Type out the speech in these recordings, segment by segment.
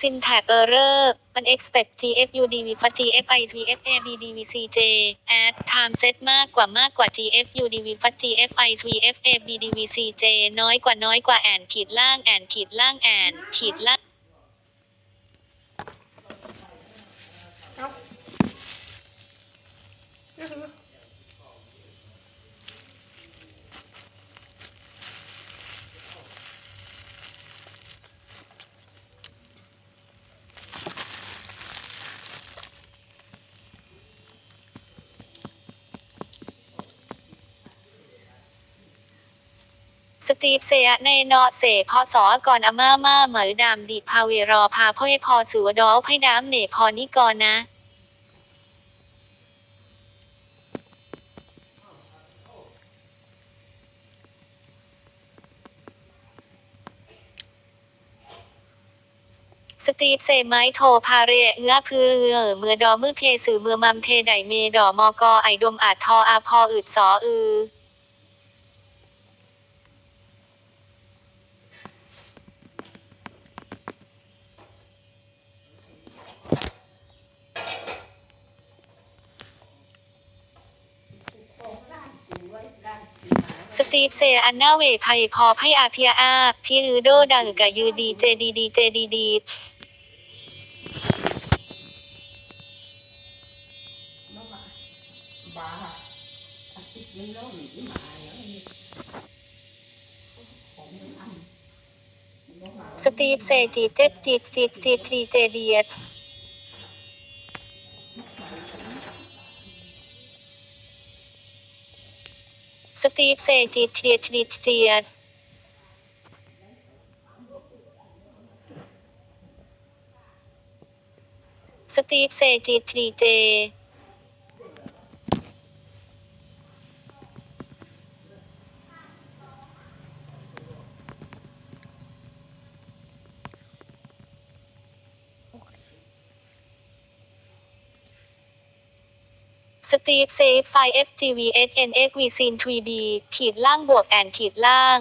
ซินแท็กเออร์เรอร์มัน expect GFU DVF GFI VFAB DVCJ at time set มากกว่ามากกว่า GFU DVF GFI VFAB DVCJ น้อยกว่าน้อยกว่าแอนขีดล่างแอนขีดล่างแอนขีดล่าง嗯。 สตีฟเซยะในนาะเสพอสอก่อนอาม่ามาเหมอดามดีพาเวรอพาพ่อพอสือดอลไพ่ดามเนพอนิกรนะสตีฟเซไม้โทพาเรเอื้อพือเออเมื่อดอมือเพสื่อเมื่อมัมเทไดเมดอมอกอไอดมอาจทออาพออึดสออือ สตีฟเซอันนาเวไพพอไพอาพียอาพี่อือโดดังกะยือดีเจดีดีเจดีดีสตีฟเซจีเจจีจีจีทีเจดีเอ สตีฟเซจีเทียทีเจียสตีฟเซจีทีเจ สตีฟเซฟไฟ FGV SNX V Sin 3B ขีดล่างบวกแอนขีดล่าง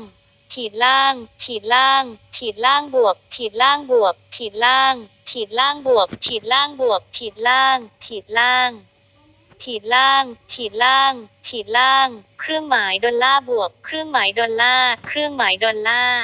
ขีดล่าง ขีดล่าง ขีดล่างบวก ขีดล่างบวก ขีดล่าง ขีดล่างบวก ขีดล่างบวก ขีดล่าง ขีดล่าง ขีดล่าง ขีดล่าง ขีดล่าง เครื่องหมายดอลลาร์บวก เครื่องหมายดอลลาร์ เครื่องหมายดอลลาร์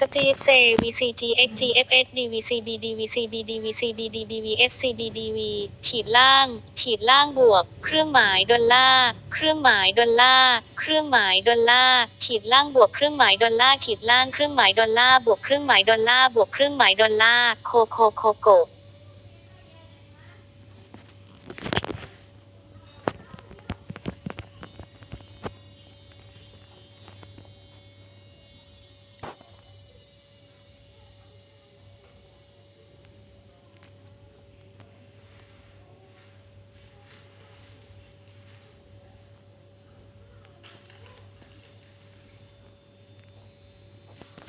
สตีฟเซ VCG XGFS DVCB DVCB DVCB DBVSCB DV ขีดล่าง ขีดล่างบวก เครื่องหมายดอลลาร์เครื่องหมายดอลลาร์เครื่องหมายดอลลาร์ขีดล่างบวกเครื่องหมายดอลลาร์ขีดล่างเครื่องหมายดอลลาร์บวกเครื่องหมายดอลลาร์บวกเครื่องหมายดอลลาร์โคโคโคโก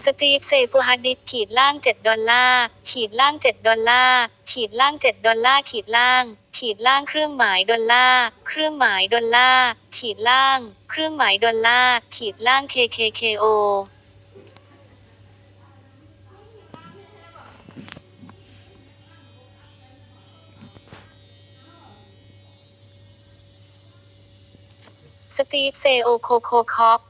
สตีฟเซฟูฮัดดิสขีดล่าง 7 ดอลลาร์ ขีดล่าง 7 ดอลลาร์ ขีดล่าง 7 ดอลลาร์ ขีดล่าง ขีดล่างเครื่องหมายดอลลาร์ เครื่องหมายดอลลาร์ ขีดล่าง เครื่องหมายดอลลาร์ ขีดล่าง KKKO สตีฟเซโอโคโคคอป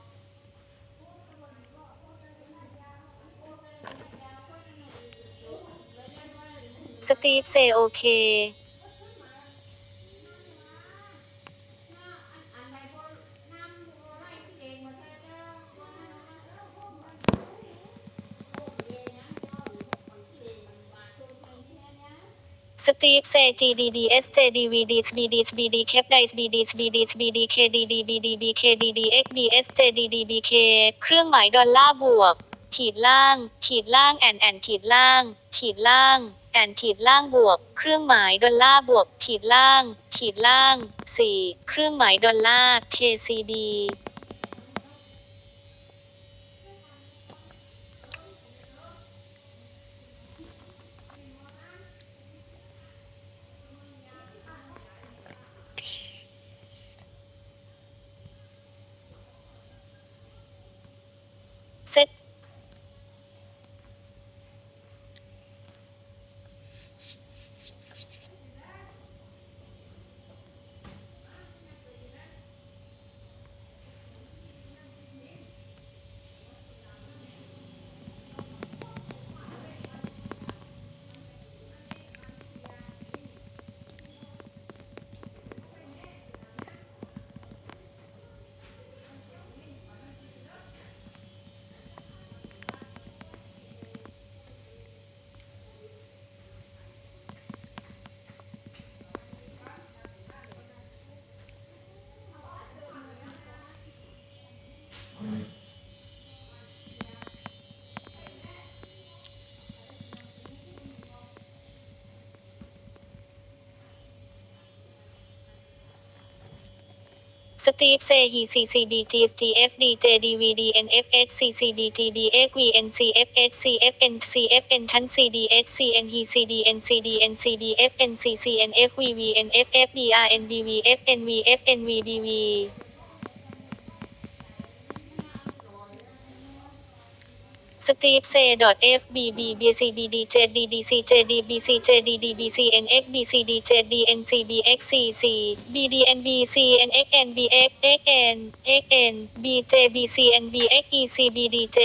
ตีฟเซโอเคสตีฟเซจีดีดีเอสเจดีวีดีบีดีบีดีแคปไดบีดีบีดีบีดีเคดีดีบีดีบีเคดีดีเอ็กบีเอสเจดีดีบีเคเครื่องหมายดอลลาร์บวก ขีดล่าง ขีดล่างแอนแอนขีดล่าง ขีดล่าง แอนขีดล่างบวก เครื่องหมายดอลลาร์บวกขีดล่าง ขีดล่าง 4 เครื่องหมายดอลลาร์ KCB สตีฟเซฮี CCB GFD JDVD NFX CCB GBX VN CFX CFN CFN ชั้น CDX CN he CDN CDN CBFN CCN FVV NFF BRN BVFN VFN VBV สตีฟเซดอทเอฟบีบีบีซีบีดีเจดีดีซีเจดีบีซีเจดีดีบีซีเอ็นเอ็กบีซีดีเจดีเอ็นซีบีเอ็กซีซีบีดีเอ็นบีซีเอ็นเอ็กเอ็นบีเอฟเอ็กเอ็นเอ็กเอ็นบีเจบีซีเอ็นบีเอ็กอีซีบีดีเจ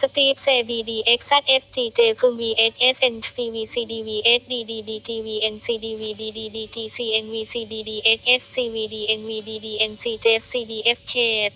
สตีฟเซ BDX ZSGJ ฟึง VSSN VVCDV SDDB GVN CDV BDB GCN VCBD SCVD NVBD NCJ CDF K ส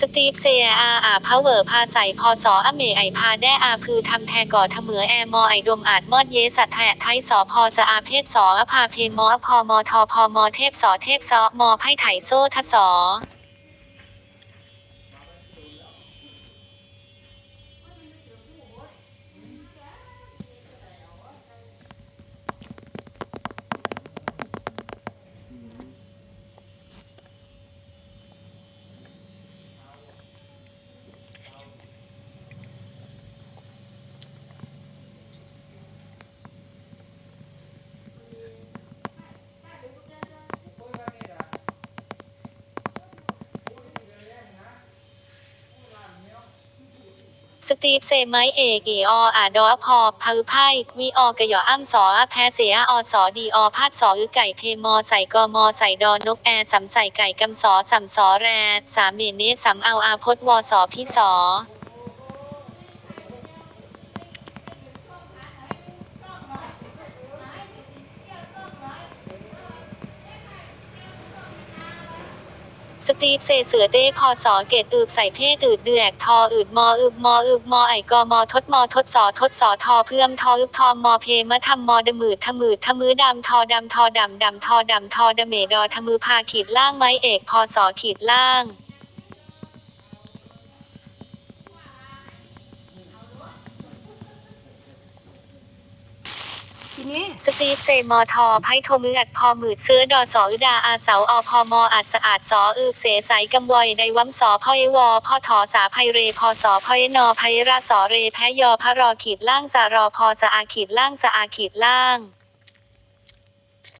สตีฟเซียอาอาพาเวอร์พาใส่พอสออเมไอพาแด้อาพือทำแทก่อทะเหมือแอมอไอดมอาจมอดเยสัตแทะไทยสอพอสอาเพศสออภาเพมอพอมอทอพอมอเทพสอเทพสอมอไพ่ไถโซทสอ สตีฟเซไมเอกเอออาดอพอพือไพ่วีออกะยออ้ำสออแพเสียอสอดีอพาดสออือไก่เพมอใส่กอมอใส่ดอนกแอสำใส่ไก่กำสอสำสอแรสามเมเนสำเอาอาพดวอสอพิสอ สตีฟเซเสือเต้พอสอเกตอืบใส่เพศอืดเดือกทออืดมออืบมออืบมอไอกอมอทดมอทดสอทดสอทอเพื่อมทออืบทอมอเพมะทำมอดมืดทมืดทมือดำทอดำทอดำดำทอดำทอดเมดอทมือพาขีดล่างไม้เอกพอสอขีดล่าง สตีฟเซมอทอไพโทมืออัดพอมืดเสื้อดอสออดาอาเสาอพอมออัดสะอาดสออึเสใสกำวอยในวัมสอพ่อยวอพ่อถอสาไพเรพอสอพ่อเอนอไพระสอเรแพยอพระรอขีดล่างสารอพอสะอาขีดล่างสะอาขีดล่าง